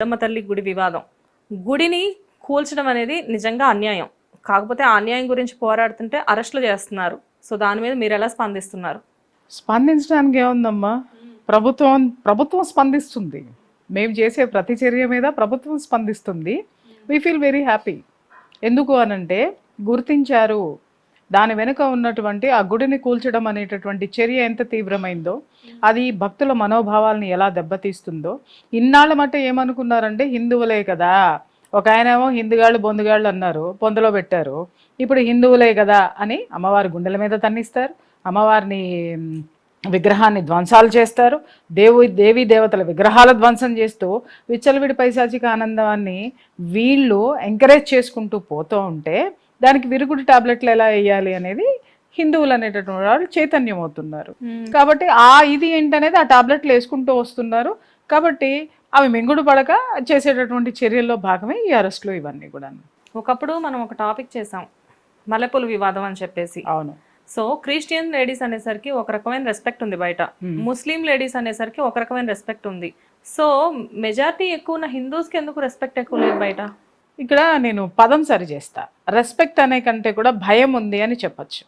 పెద్దమ్మ తల్లి గుడి వివాదం. గుడిని కూల్చడం అనేది నిజంగా అన్యాయం. కాకపోతే ఆ అన్యాయం గురించి పోరాడుతుంటే అరెస్టులు చేస్తున్నారు. సో దాని మీద మీరు ఎలా స్పందిస్తున్నారు? స్పందించడానికి ఏముందమ్మా? ప్రభుత్వం ప్రభుత్వం స్పందిస్తుంది. మేము చేసే ప్రతి చర్య మీద ప్రభుత్వం స్పందిస్తుంది. వీ ఫీల్ వెరీ హ్యాపీ ఎందుకు అనంటే గుర్తించారు దాని వెనుక ఉన్నటువంటి ఆ గుడిని కూల్చడం అనేటటువంటి చర్య ఎంత తీవ్రమైందో అది భక్తుల మనోభావాలను ఎలా దెబ్బతీస్తుందో. ఇన్నాళ్ళ మట్ట ఏమనుకున్నారంటే హిందువులే కదా. ఒక ఆయనేమో హిందుగాళ్ళు బొందుగాళ్ళు అన్నారు పొందలో పెట్టారు. ఇప్పుడు హిందువులే కదా అని అమ్మవారి గుండెల మీద తన్నిస్తారు. అమ్మవారిని విగ్రహాన్ని ధ్వంసాలు చేస్తారు. దేవు దేవీ దేవతల విగ్రహాల ధ్వంసం చేస్తూ విచ్చలవిడి పైశాచిక ఆనందాన్ని వీళ్ళు ఎంకరేజ్ చేసుకుంటూ పోతూ ఉంటే దానికి విరుగుడు టాబ్లెట్లు ఎలా వేయాలి అనేది హిందువులు అనేటటువంటి వాళ్ళు చైతన్యం అవుతున్నారు కాబట్టి ఆ ఇది ఏంటనేది ఆ టాబ్లెట్లు వేసుకుంటూ వస్తున్నారు. కాబట్టి అవి మింగుడు పడక చేసేటటువంటి చర్యల్లో భాగమే ఈ అరెస్టులు ఇవన్నీ కూడా ఒకప్పుడు మనం ఒక టాపిక్ చేసాం. మల్లెపూల వివాదం అని చెప్పేసి. అవును. సో క్రిస్టియన్ లేడీస్ అనేసరికి ఒక రకమైన రెస్పెక్ట్ ఉంది బయట. ముస్లిం లేడీస్ అనేసరికి ఒక రకమైన రెస్పెక్ట్ ఉంది. సో మెజారిటీ ఎక్కువ ఉన్న హిందూస్కి ఎందుకు రెస్పెక్ట్ ఎక్కువ లేదు బయట? ఇక్కడ నేను పదం సరి చేస్తా. రెస్పెక్ట్ అనే కంటే కూడా భయం ఉంది అని చెప్పొచ్చు.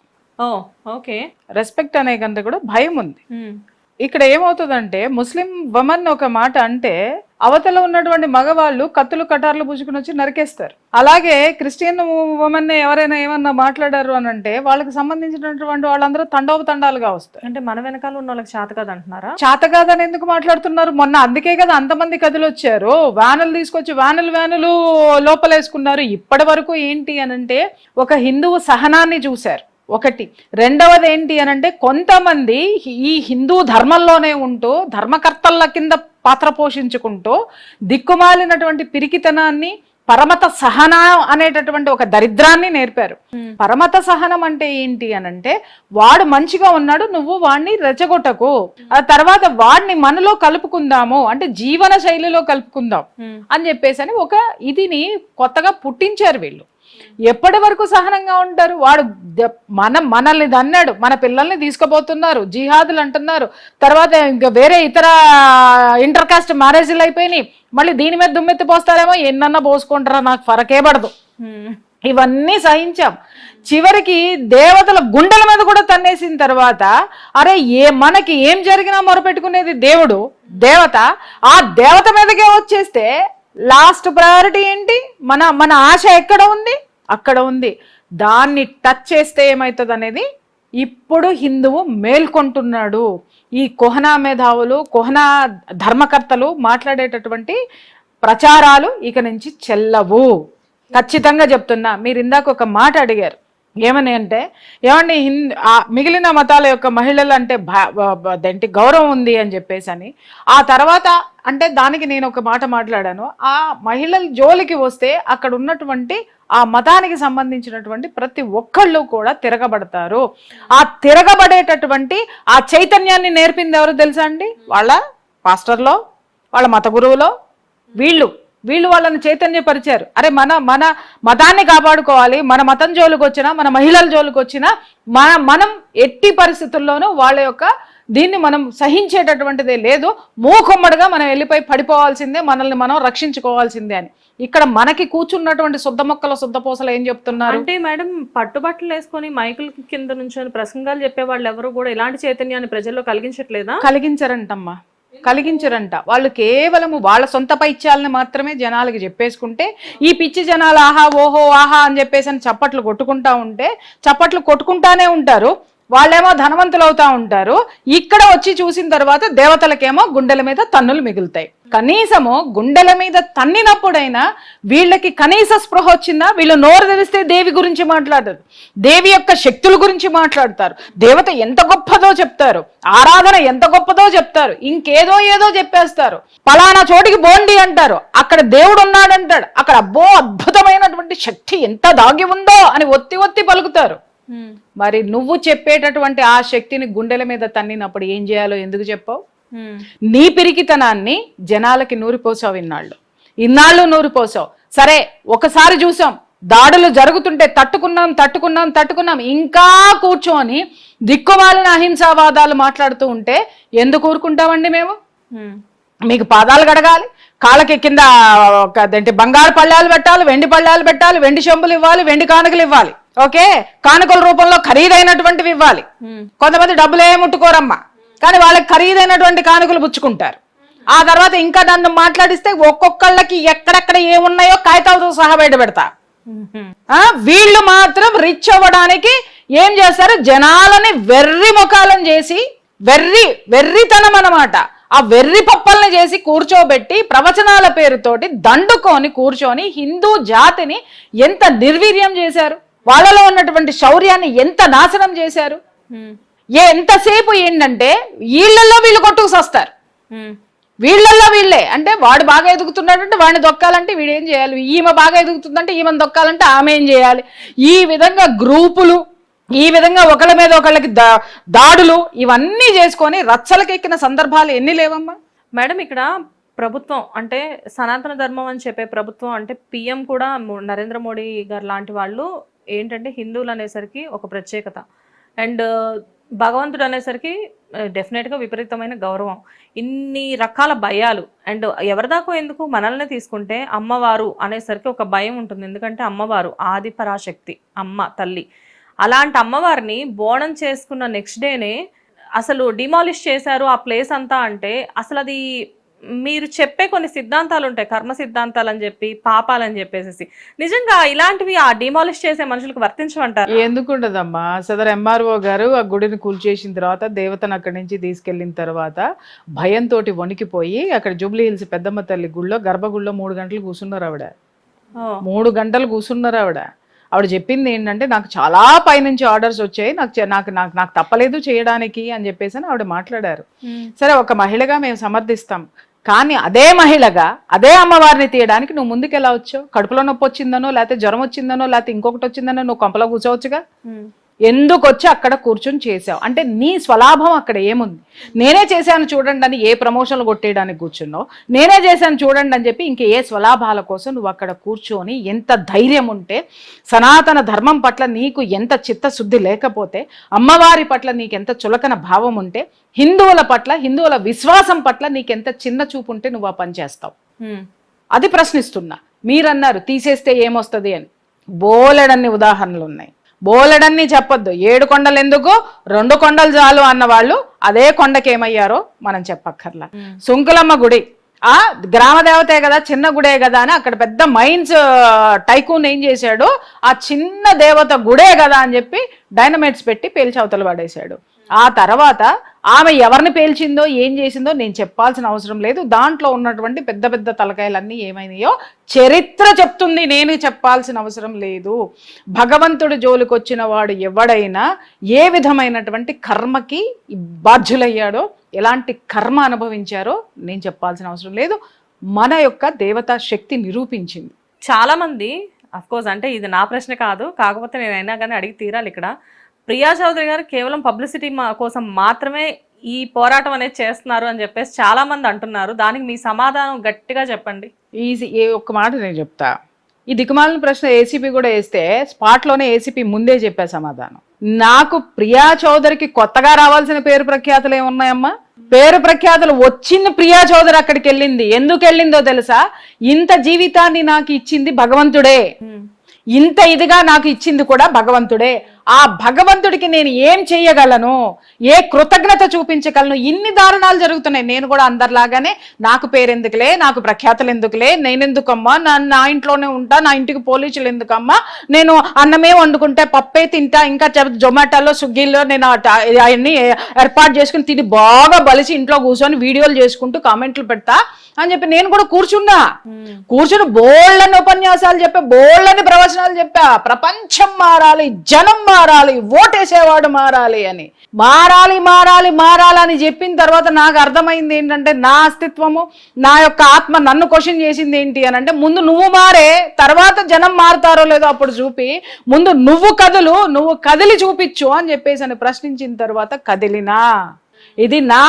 ఓకే. రెస్పెక్ట్ అనే కంటే కూడా భయం ఉంది. ఇక్కడ ఏమవుతుందంటే ముస్లిం వమన్ ఒక మాట అంటే అవతల ఉన్నటువంటి మగవాళ్ళు కత్తులు కటార్లు పుచ్చుకుని వచ్చి నరికేస్తారు. అలాగే క్రిస్టియన్ ఉమెన్ ఎవరైనా ఏమన్నా మాట్లాడారు అని అంటే వాళ్ళకి సంబంధించినటువంటి వాళ్ళందరూ తండోపతండాలుగా వస్తారు. అంటే మన వెనకాల ఉన్న వాళ్ళకి చేత కాదు అంటున్నారా చేత కాదని ఎందుకు మాట్లాడుతున్నారు? మొన్న అందుకే కదా అంతమంది కథలు వచ్చారు. వ్యానులు తీసుకొచ్చి వ్యానులు వ్యానులు లోపలేసుకున్నారు. ఇప్పటి వరకు ఏంటి అనంటే ఒక హిందువు సహనాన్ని చూశారు. ఒకటి. రెండవది ఏంటి అనంటే కొంతమంది ఈ హిందూ ధర్మంలోనే ఉంటూ ధర్మకర్తల కింద పాత్ర పోషించుకుంటూ దిక్కుమాలినటువంటి పిరికితనాన్ని పరమత సహన అనేటటువంటి ఒక దరిద్రాన్ని నేర్పారు. పరమత సహనం అంటే ఏంటి అనంటే వాడు మంచిగా ఉన్నాడు నువ్వు వాడిని రెచ్చగొట్టకు. ఆ తర్వాత వాడిని మనలో కలుపుకుందాము అంటే జీవన శైలిలో కలుపుకుందాం అని చెప్పేసి అని ఒక ఇదిని కొత్తగా పుట్టించారు వీళ్ళు. ఎప్పటి వరకు సహనంగా ఉంటారు? వాడు మన మనల్ని దన్నాడు మన పిల్లల్ని తీసుకుపోతున్నారు జిహాదులు అంటున్నారు తర్వాత ఇంకా వేరే ఇతర ఇంటర్ కాస్ట్ మ్యారేజ్లు అయిపోయినాయి మళ్ళీ దీని మీద దుమ్మెత్తి పోస్తారేమో ఎన్నన్నా పోసుకుంటారా నాకు ఫరకే పడదు. ఇవన్నీ సహించాం. చివరికి దేవతల గుండెల మీద కూడా తన్నేసిన తర్వాత అరే ఏ మనకి ఏం జరిగినా మొరపెట్టుకునేది దేవుడు దేవత ఆ దేవత మీదకే వచ్చేస్తే లాస్ట్ ప్రయారిటీ ఏంటి? మన మన ఆశ ఎక్కడ ఉంది? అక్కడ ఉంది. దాన్ని టచ్ చేస్తే ఏమవుతుంది అనేది ఇప్పుడు హిందువు మేల్కొంటున్నాడు. ఈ కోహనా మేధావులు కోహనా ధర్మకర్తలు మాట్లాడేటటువంటి ప్రచారాలు ఇక నుంచి చెల్లవు. ఖచ్చితంగా చెప్తున్నా. మీరు ఇందాక ఒక మాట అడిగారు. ఏమని అంటే ఏమండి హింద్ ఆ మిగిలిన మతాల యొక్క మహిళలు అంటే భా- దేంటి గౌరవం ఉంది అని చెప్పేసి అని ఆ తర్వాత అంటే దానికి నేను ఒక మాట మాట్లాడాను. ఆ మహిళల జోలికి వస్తే అక్కడ ఉన్నటువంటి ఆ మతానికి సంబంధించినటువంటి ప్రతి ఒక్కళ్ళు కూడా తిరగబడతారు. ఆ తిరగబడేటటువంటి ఆ చైతన్యాన్ని నేర్పింది ఎవరు తెలుసా అండి? వాళ్ళ పాస్టర్లో వాళ్ళ మత గురువులో వీళ్ళు. వీళ్ళు వాళ్ళని చైతన్యపరిచారు. అరే మన మన మతాన్ని కాపాడుకోవాలి మన మతం జోలికి వచ్చినా మన మహిళల జోలికి వచ్చినా మన మనం ఎట్టి పరిస్థితుల్లోనూ వాళ్ళ యొక్క దీన్ని మనం సహించేటటువంటిదే లేదు. మూకుమ్మడిగా మనం వెళ్ళిపోయి పడిపోవాల్సిందే మనల్ని మనం రక్షించుకోవాల్సిందే అని. ఇక్కడ మనకి కూర్చున్నటువంటి శుద్ధ మొక్కల శుద్ధ పూసలు ఏం చెప్తున్నారు? అంటే మేడం పట్టుబట్టలు వేసుకొని మైకుల కింద నుంచి ప్రసంగాలు చెప్పే వాళ్ళు ఎవరు కూడా ఇలాంటి చైతన్యాన్ని ప్రజల్లో కలిగించట్లేదా? కలిగించరంటమ్మా. కలిగించరంట. వాళ్ళు కేవలము వాళ్ళ సొంత పైత్యాలను మాత్రమే జనాలకి చెప్పేసుకుంటే ఈ పిచ్చి జనాలు ఆహా ఓహో ఆహా అని చెప్పేసి అని చప్పట్లు కొట్టుకుంటా ఉంటే చప్పట్లు కొట్టుకుంటానే ఉంటారు. వాళ్ళేమో ధనవంతులు అవుతా ఉంటారు. ఇక్కడ వచ్చి చూసిన తర్వాత దేవతలకేమో గుండెల మీద తన్నులు మిగులుతాయి. కనీసము గుండెల మీద తన్నినప్పుడైనా వీళ్ళకి కనీస స్పృహ వచ్చిందా? వీళ్ళు నోరు తెరిస్తే దేవి గురించి మాట్లాడరు. దేవి యొక్క శక్తుల గురించి మాట్లాడతారు. దేవత ఎంత గొప్పదో చెప్తారు. ఆరాధన ఎంత గొప్పదో చెప్తారు. ఇంకేదో ఏదో చెప్పేస్తారు. పలానా చోటికి బోండి అంటారు. అక్కడ దేవుడు ఉన్నాడంటాడు. అక్కడ అబ్బో అద్భుతమైనటువంటి శక్తి ఎంత దాగి ఉందో అని ఒత్తి ఒత్తి పలుకుతారు. మరి నువ్వు చెప్పేటటువంటి ఆ శక్తిని గుండెల మీద తన్నినప్పుడు ఏం చేయాలో ఎందుకు చెప్పావు? నీ పిరికితనాన్ని జనాలకి నూరిపోసావు ఇన్నాళ్ళు. ఇన్నాళ్ళు నూరిపోసావు సరే ఒకసారి చూసాం. దాడులు జరుగుతుంటే తట్టుకున్నాం తట్టుకున్నాం తట్టుకున్నాం. ఇంకా కూర్చొని దిక్కుమాలిన అహింసావాదాలు మాట్లాడుతూ ఉంటే ఎందుకు ఊరుకుంటామండి మేము? మీకు పాదాలు గడగాలి కాళ్ళకి కింద అదేంటి బంగారు పళ్ళాలు పెట్టాలి వెండి పళ్ళాలు పెట్టాలి వెండి చెంబులు ఇవ్వాలి వెండి కానుకలు ఇవ్వాలి. ఓకే? కానుకల రూపంలో ఖరీదైనటువంటివి ఇవ్వాలి. కొంతమంది డబ్బులే ముట్టుకోరమ్మా. కానీ వాళ్ళకి ఖరీదైనటువంటి కానుకలు పుచ్చుకుంటారు. ఆ తర్వాత ఇంకా నన్ను మాట్లాడిస్తే ఒక్కొక్కళ్ళకి ఎక్కడెక్కడ ఏమున్నాయో కాగితాలతో సహా బయట పెడతా. వీళ్ళు మాత్రం రిచ్ అవ్వడానికి ఏం చేస్తారు? జనాలని వెర్రి ముఖాలను చేసి వెర్రి వెర్రితనం అన్నమాట. ఆ వెర్రి పప్పల్ని చేసి కూర్చోబెట్టి ప్రవచనాల పేరుతోటి దండుకొని కూర్చొని హిందూ జాతిని ఎంత నిర్వీర్యం చేశారు? వాళ్ళలో ఉన్నటువంటి శౌర్యాన్ని ఎంత నాశనం చేశారు? ఎంతసేపు ఏంటంటే వీళ్ళల్లో వీళ్ళు కొట్టుకు సస్తారు. వీళ్ళల్లో వీళ్ళే. అంటే వాడు బాగా ఎదుగుతున్నాడంటే వాడిని దొక్కాలంటే వీడు ఏం చేయాలి? ఈమె బాగా ఎదుగుతుందంటే ఈమెను దొక్కాలంటే ఆమె ఏం చేయాలి? ఈ విధంగా గ్రూపులు ఈ విధంగా ఒకళ్ళ మీద ఒకళ్ళకి దా దాడులు ఇవన్నీ చేసుకొని రచ్చలకెక్కిన సందర్భాలు ఎన్ని లేవమ్మా? మేడం ఇక్కడ ప్రభుత్వం అంటే సనాతన ధర్మం అని చెప్పే ప్రభుత్వం అంటే పిఎం కూడా నరేంద్ర మోడీ గారు లాంటి వాళ్ళు ఏంటంటే హిందువులు అనేసరికి ఒక ప్రత్యేకత. అండ్ భగవంతుడు అనేసరికి డెఫినెట్గా విపరీతమైన గౌరవం. ఇన్ని రకాల భయాలు. అండ్ ఎవరిదాకో ఎందుకు మనల్ని తీసుకుంటే అమ్మవారు అనేసరికి ఒక భయం ఉంటుంది. ఎందుకంటే అమ్మవారు ఆది పరాశక్తి అమ్మ తల్లి. అలాంటి అమ్మవారిని బోనం చేసుకున్న నెక్స్ట్ డేనే అసలు డిమాలిష్ చేశారు ఆ ప్లేస్ అంతా అంటే అసలు అది మీరు చెప్పే కొన్ని సిద్ధాంతాలు ఉంటాయి కర్మ సిద్ధాంతాలు అని చెప్పి పాపాలని చెప్పేసి నిజంగా ఇలాంటివి ఆ డిమాలిష్ చేసే మనుషులకు వర్తించమంటారు? ఎందుకు ఉండదమ్మా సదర్ ఎంఆర్ఓ గారు ఆ గుడిని కూల్చేసిన తర్వాత దేవతను అక్కడి నుంచి తీసుకెళ్ళిన తర్వాత భయంతో వణికిపోయి అక్కడ జూబ్లీ హిల్స్ పెద్దమ్మ తల్లి గుళ్ళో గర్భగుడిలో మూడు గంటలు కూర్చున్నారు ఆవిడ. మూడు గంటలు కూర్చున్నారు ఆవిడ. ఆవిడ చెప్పింది ఏంటంటే నాకు చాలా పైనుంచి ఆర్డర్స్ వచ్చాయి నాకు నాకు నాకు నాకు తప్పలేదు చేయడానికి అని చెప్పేసి అని ఆవిడ మాట్లాడారు. సరే ఒక మహిళగా మేము సమర్థిస్తాం. కానీ అదే మహిళగా అదే అమ్మవారిని తీయడానికి నువ్వు ముందుకు ఎలా వచ్చావు? కడుపులో నొప్పి వచ్చిందనో లేకపోతే జ్వరం వచ్చిందనో లేకపోతే ఇంకొకటి వచ్చిందనో నువ్వు కొంపలో కూర్చోవచ్చుగా? ఎందుకు వచ్చి అక్కడ కూర్చొని చేసావు? అంటే నీ స్వలాభం అక్కడ ఏముంది? నేనే చేశాను చూడండి అని ఏ ప్రమోషన్లు కొట్టేయడానికి కూర్చున్నావు? నేనే చేశాను చూడండి అని చెప్పి ఇంక ఏ స్వలాభాల కోసం నువ్వు అక్కడ కూర్చొని ఎంత ధైర్యం ఉంటే సనాతన ధర్మం పట్ల నీకు ఎంత చిత్తశుద్ధి లేకపోతే అమ్మవారి పట్ల నీకు ఎంత చులకన భావం ఉంటే హిందువుల పట్ల హిందువుల విశ్వాసం పట్ల నీకెంత చిన్న చూపు ఉంటే నువ్వు ఆ పని చేస్తావు? అది ప్రశ్నిస్తున్నా. మీరన్నారు తీసేస్తే ఏమొస్తుంది? అని. బోలెడన్ని ఉదాహరణలు ఉన్నాయి బోలెడన్ని చెప్పొద్దు. ఏడు కొండలు ఎందుకు? రెండు కొండలు చాలు అన్న వాళ్ళు అదే కొండకి ఏమయ్యారో మనం చెప్పక్కర్లా. సుంకులమ్మ గుడి. ఆ గ్రామ దేవతే కదా చిన్న గుడే కదా అని అక్కడ పెద్ద మైన్స్ టైకూన్ ఏం చేశాడు? ఆ చిన్న దేవత గుడే కదా అని చెప్పి డైనమైట్స్ పెట్టి పేల్చి అవతల పడేశాడు. ఆ తర్వాత ఆమె ఎవరిని పేల్చిందో ఏం చేసిందో నేను చెప్పాల్సిన అవసరం లేదు. దాంట్లో ఉన్నటువంటి పెద్ద పెద్ద తలకాయలన్నీ ఏమైనాయో చరిత్ర చెప్తుంది నేను చెప్పాల్సిన అవసరం లేదు. భగవంతుడు జోలికొచ్చిన వాడు ఎవడైనా ఏ విధమైనటువంటి కర్మకి బాధ్యులయ్యాడో ఎలాంటి కర్మ అనుభవించారో నేను చెప్పాల్సిన అవసరం లేదు. మన యొక్క దేవతా శక్తి నిరూపించింది. చాలామంది అఫ్కోర్స్ అంటే ఇది నా ప్రశ్న కాదు కాకపోతే నేనైనా కానీ అడిగి తీరాలి ఇక్కడ. ప్రియా చౌదరి గారు కేవలం పబ్లిసిటీ కోసం మాత్రమే ఈ పోరాటం అనేది చేస్తున్నారు అని చెప్పేసి చాలా మంది అంటున్నారు. దానికి మీ సమాధానం గట్టిగా చెప్పండి. ఈజీ ఏ ఒక్క మాట నేను చెప్తా. ఈ దిక్కుమాలిన ప్రశ్న ఏసీపీ కూడా వేస్తే స్పాట్లోనే ఏసీపీ ముందే చెప్పే సమాధానం. నాకు ప్రియా చౌదరికి కొత్తగా రావాల్సిన పేరు ప్రఖ్యాతులు ఏమున్నాయమ్మా? పేరు ప్రఖ్యాతులు వచ్చిన ప్రియా చౌదరి అక్కడికి వెళ్ళింది. ఎందుకు వెళ్ళిందో తెలుసా? ఇంత జీవితాన్ని నాకు ఇచ్చింది భగవంతుడే. ఇంత ఇదిగా నాకు ఇచ్చింది కూడా భగవంతుడే. ఆ భగవంతుడికి నేను ఏం చెయ్యగలను ఏ కృతజ్ఞత చూపించగలను? ఇన్ని దారుణాలు జరుగుతున్నాయి. నేను కూడా అందరిలాగానే నాకు పేరెందుకులే నాకు ప్రఖ్యాతలు ఎందుకులే నేనెందుకమ్మా? నా నా ఇంట్లోనే ఉంటా నా ఇంటికి పోలీసులు ఎందుకమ్మా? నేను అన్నమే వండుకుంటే పప్పే తింటా ఇంకా జొమాటోలో స్విగ్గీలో నేను అవన్నీ ఏర్పాటు చేసుకుని తిని బాగా బలిసి ఇంట్లో కూర్చొని వీడియోలు చేసుకుంటూ కామెంట్లు పెడతా అని చెప్పి నేను కూడా కూర్చున్నా. కూర్చుని బోళ్ళని ఉపన్యాసాలు చెప్పా బోళ్ళని ప్రవచనాలు చెప్పా. ప్రపంచం మారాలి జనం మారాలి. ఓటేసేవాడు మారాలి అని. మారాలి మారాలి మారాలని చెప్పిన తర్వాత నాకు అర్థమైంది ఏంటంటే నా అస్తిత్వము నా యొక్క ఆత్మ నన్ను క్వశ్చన్ చేసింది ఏంటి అని అంటే ముందు నువ్వు మారే తర్వాత జనం మారుతారో లేదో అప్పుడు చూపి ముందు నువ్వు కదులు నువ్వు కదిలి చూపించు అని చెప్పేసి అని ప్రశ్నించిన తర్వాత కదిలినా. ఇది నా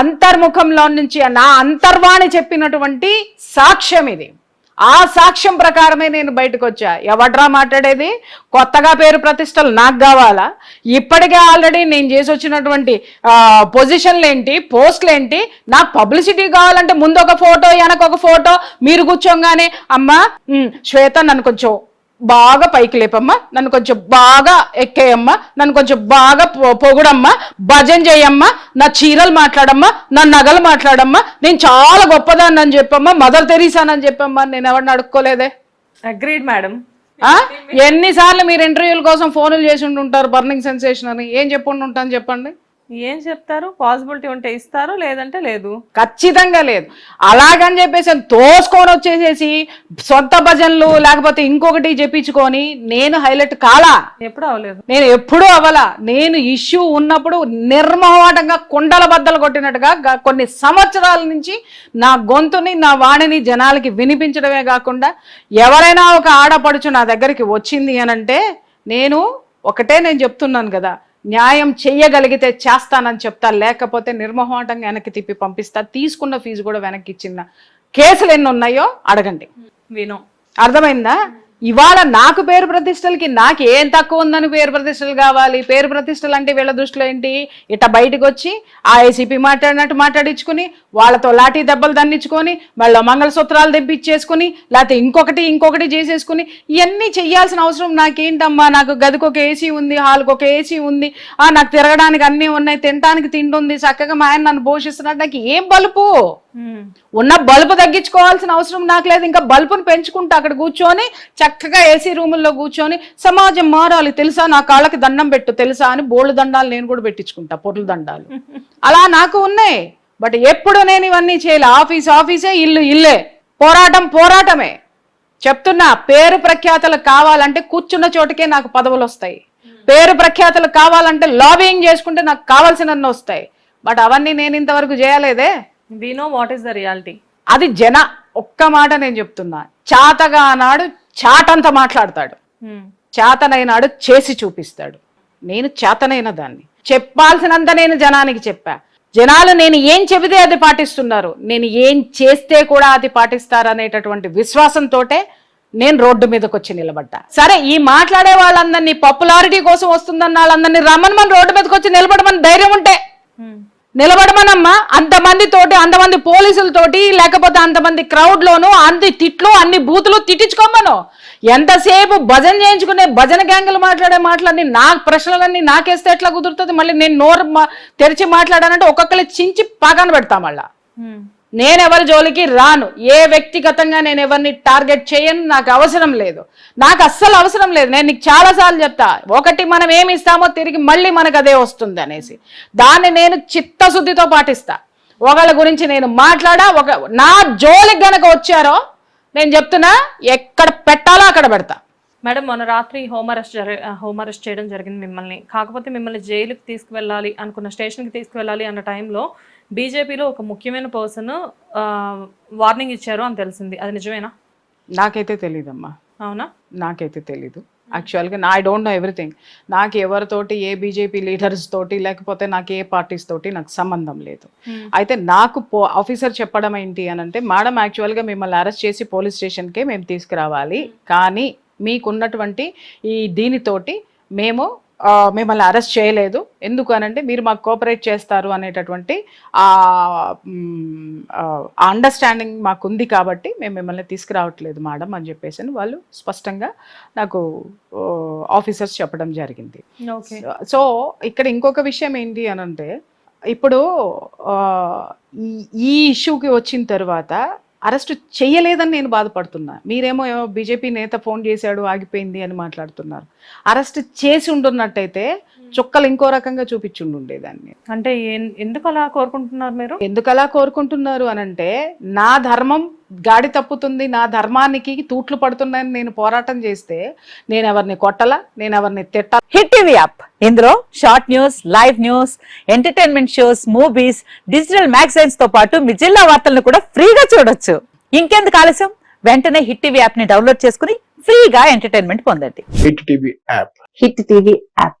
అంతర్ముఖంలో నుంచి నా అంతర్వాణి చెప్పినటువంటి సాక్ష్యం ఇది. ఆ సాక్ష్యం ప్రకారమే నేను బయటకు వచ్చా ఎవడ్రా మాట్లాడేది? కొత్తగా పేరు ప్రతిష్టలు నాకు కావాలా? ఇప్పటికే ఆల్రెడీ నేను చేసి వచ్చినటువంటి పొజిషన్లు ఏంటి పోస్టులు ఏంటి నాకు పబ్లిసిటీ కావాలంటే ముందు ఒక ఫోటో వెనక ఒక ఫోటో మీరు కూర్చోగానే అమ్మా శ్వేత నన్ను కొంచెం బాగా పైకి లేపమ్మా. నన్ను కొంచెం బాగా ఎక్కేయమ్మా. నన్ను కొంచెం బాగా పొగుడమ్మా. భజన చేయమ్మా. నా చీరలు మాట్లాడమ్మా. నా నగలు మాట్లాడమ్మా. నేను చాలా గొప్పదాన్ని అని చెప్పమ్మా. మదర్ తెరీసానని చెప్పమ్మా. నేను ఎవరిని అడుక్కోలేదే. Agreed madam? ఎన్నిసార్లు మీరు ఇంటర్వ్యూల కోసం ఫోన్లు చేసి ఉంటుంటారు బర్నింగ్ సెన్సేషన్ అని. ఏం చెప్పుండి ఉంటాను చెప్పండి. ఏం చెప్తారు? పాసిబిలిటీ ఉంటే ఇస్తారు లేదంటే లేదు? ఖచ్చితంగా లేదు. అలాగని చెప్పేసి తోసుకొని వచ్చేసేసి సొంత భజనలు లేకపోతే ఇంకొకటి చెప్పించుకొని నేను హైలైట్ కాలా? ఎప్పుడు అవలేదు నేను ఎప్పుడూ అవ్వలా? నేను ఇష్యూ ఉన్నప్పుడు నిర్మోహమాటంగా కుండల బద్దలు కొట్టినట్టుగా కొన్ని సంవత్సరాల నుంచి నా గొంతుని నా వాణిని జనాలకి వినిపించడమే కాకుండా ఎవరైనా ఒక ఆడపడుచు నా దగ్గరికి వచ్చింది అనంటే నేను ఒకటే నేను చెప్తున్నాను కదా. న్యాయం చెయ్యగలిగితే చేస్తానని చెప్తా లేకపోతే నిర్మోహమాటంగా వెనక్కి తిప్పి పంపిస్తా తీసుకున్న ఫీజు కూడా వెనక్కి ఇచ్చిన కేసులు ఎన్ని ఉన్నాయో అడగండి. వినో. అర్థమైందా? ఇవాళ నాకు పేరు ప్రతిష్టలకి నాకు ఏం తక్కువ ఉందని పేరు ప్రతిష్టలు కావాలి? పేరు ప్రతిష్టలు అంటే వీళ్ళ దృష్టిలో ఏంటి? ఇట్ట బయటకు వచ్చి ఆ ఏసీపీ మాట్లాడినట్టు మాట్లాడించుకుని వాళ్ళతో లాఠీ దెబ్బలు దండించుకొని మళ్ళీ మంగళసూత్రాలు తెప్పించేసుకుని లేకపోతే ఇంకొకటి ఇంకొకటి చేసేసుకుని ఇవన్నీ చెయ్యాల్సిన అవసరం నాకేంటమ్మా? నాకు గదికి ఒక ఏసీ ఉంది హాల్కి ఒక ఏసీ ఉంది. ఆ నాకు తిరగడానికి అన్నీ ఉన్నాయి తినడానికి తిండి ఉంది. చక్కగా మా ఆయన నన్ను పోషిస్తున్నాడు. నాకు ఏం బలుపు? ఉన్న బల్బు తగ్గించుకోవాల్సిన అవసరం నాకు లేదు. ఇంకా బల్బును పెంచుకుంటా అక్కడ కూర్చొని చక్కగా ఏసీ రూముల్లో కూర్చొని సమాజం మారాలి తెలుసా? నా కాళ్ళకి దండం పెట్టు తెలుసా అని బోళ్ళు దండాలు నేను కూడా పెట్టించుకుంటా పొట్ల దండాలు. అలా నాకు ఉన్నాయి. బట్ ఎప్పుడు నేను ఇవన్నీ చేయలే. ఆఫీస్ ఆఫీసే ఇల్లు ఇల్లే. పోరాటం పోరాటమే. చెప్తున్నా పేరు ప్రఖ్యాతలు కావాలంటే కూర్చున్న చోటకే నాకు పదవులు వస్తాయి. పేరు ప్రఖ్యాతలు కావాలంటే లాబింగ్ చేసుకుంటే నాకు కావాల్సినన్నీ వస్తాయి. బట్ అవన్నీ నేను ఇంతవరకు చేయలేదే. We know what is the reality అది జన ఒక్క మాట నేను చెప్తున్నా. చాతగా అన్నాడు చాటంత మాట్లాడతాడు. చేతనైనాడు చేసి చూపిస్తాడు. నేను చేతనైన దాన్ని. చెప్పాల్సినంత నేను జనానికి చెప్పా. జనాలు నేను ఏం చెబితే అది పాటిస్తున్నారు. నేను ఏం చేస్తే కూడా అది పాటిస్తారు అనేటటువంటి విశ్వాసంతోటే నేను రోడ్డు మీదకి వచ్చి నిలబడ్డా. సరే ఈ మాట్లాడే వాళ్ళందరినీ పాపులారిటీ కోసం వస్తుందన్న వాళ్ళందరినీ రమ్మని మన రోడ్డు మీదకి వచ్చి నిలబడమని ధైర్యం ఉంటే నిలబడమనమ్మా. అంతమందితోటి అంతమంది పోలీసులతోటి లేకపోతే అంతమంది క్రౌడ్లోను అంది తిట్లు అన్ని బూతులు తిట్టించుకోమను. ఎంతసేపు భజన చేయించుకునే భజన గ్యాంగులు మాట్లాడే మాటలన్నీ నా ప్రశ్నలన్నీ నాకేస్తే ఎట్లా కుదురుతుంది? మళ్ళీ నేను నోరు తెరిచి మాట్లాడానంటే ఒక్కొక్కరి చించి పాకాన పెడతా మళ్ళా. నేను ఎవరి జోలికి రాను. ఏ వ్యక్తిగతంగా నేను ఎవరిని టార్గెట్ చేయను నాకు అవసరం లేదు. నాకు అస్సలు అవసరం లేదు. నేను నీకు చాలాసార్లు చెప్తా ఒకటి మనం ఏమి ఇస్తామో తిరిగి మళ్ళీ మనకు అదే వస్తుంది అనేసి. దాన్ని నేను చిత్తశుద్ధితో పాటిస్తా. ఒకళ్ళ గురించి నేను మాట్లాడా ఒక నా జోలికి గనక వచ్చారో నేను చెప్తున్నా ఎక్కడ పెట్టాలో అక్కడ పెడతా. మేడం మొన్న రాత్రి హోమ్ అరెస్ట్ జరి హోమ్ అరెస్ట్ చేయడం జరిగింది మిమ్మల్ని. కాకపోతే మిమ్మల్ని జైలుకి తీసుకువెళ్ళాలి అనుకున్న స్టేషన్కి తీసుకువెళ్ళాలి అన్న టైంలో బీజేపీలో ఒక ముఖ్యమైన పర్సన్ వార్నింగ్ ఇచ్చారు అని తెలిసింది. అది నిజమేనా? నాకైతే తెలియదమ్మా అవునా? నాకైతే తెలీదు. యాక్చువల్గా నా ఐ డోంట్ నో ఎవ్రీథింగ్ నాకు ఎవరితోటి ఏ బీజేపీ లీడర్స్ తోటి లేకపోతే నాకు ఏ పార్టీస్ తోటి నాకు సంబంధం లేదు. అయితే నాకు పో ఆఫీసర్ చెప్పడం ఏంటి అని అంటే మేడం యాక్చువల్గా మిమ్మల్ని అరెస్ట్ చేసి పోలీస్ స్టేషన్కే మేము తీసుకురావాలి. కానీ మీకున్నటువంటి ఈ దీనితోటి మేము మిమ్మల్ని అరెస్ట్ చేయలేదు. ఎందుకు అనంటే మీరు మాకు కోఆపరేట్ చేస్తారు అనేటటువంటి ఆ అండర్స్టాండింగ్ మాకు ఉంది కాబట్టి మేము మిమ్మల్ని తీసుకురావట్లేదు మేడం అని చెప్పేసి వాళ్ళు స్పష్టంగా నాకు ఆఫీసర్స్ చెప్పడం జరిగింది. ఓకే. సో ఇక్కడ ఇంకొక విషయం ఏంటి అని అంటే ఇప్పుడు ఈ ఇష్యూకి వచ్చిన తర్వాత అరెస్ట్ చేయలేదని నేను బాధపడుతున్నా. మీరేమో బీజేపీ నేత ఫోన్ చేశాడు ఆగిపోయింది అని మాట్లాడుతున్నారు. అరెస్ట్ చేసి ఉండున్నట్టయితే చుక్కలు ఇంకో రకంగా చూపించుండు ఉండేదాన్ని అంటే ఎందుకు అలా కోరుకుంటున్నారు మీరు? ఎందుకు అలా కోరుకుంటున్నారు అనంటే నా ధర్మం గాడి తప్పుతుంది నా ధర్మానికి తూట్లు పడుతున్నాయని నేను పోరాటం చేస్తే నేను ఎవరిని కొట్టలా నేను ఎవరిని తిట్ట హిట్ టీవీ యాప్. ఇందులో short news live news entertainment shows movies digital మ్యాగజైన్స్తో పాటు మీ జిల్లా వార్తలను కూడా ఫ్రీగా చూడొచ్చు. ఇంకెందుకు ఆలస్యం? వెంటనే హిట్ టీవీ యాప్ని డౌన్లోడ్ చేసుకుని ఫ్రీగా ఎంటర్టైన్మెంట్ పొందండి. Hit TV app. Hit TV app.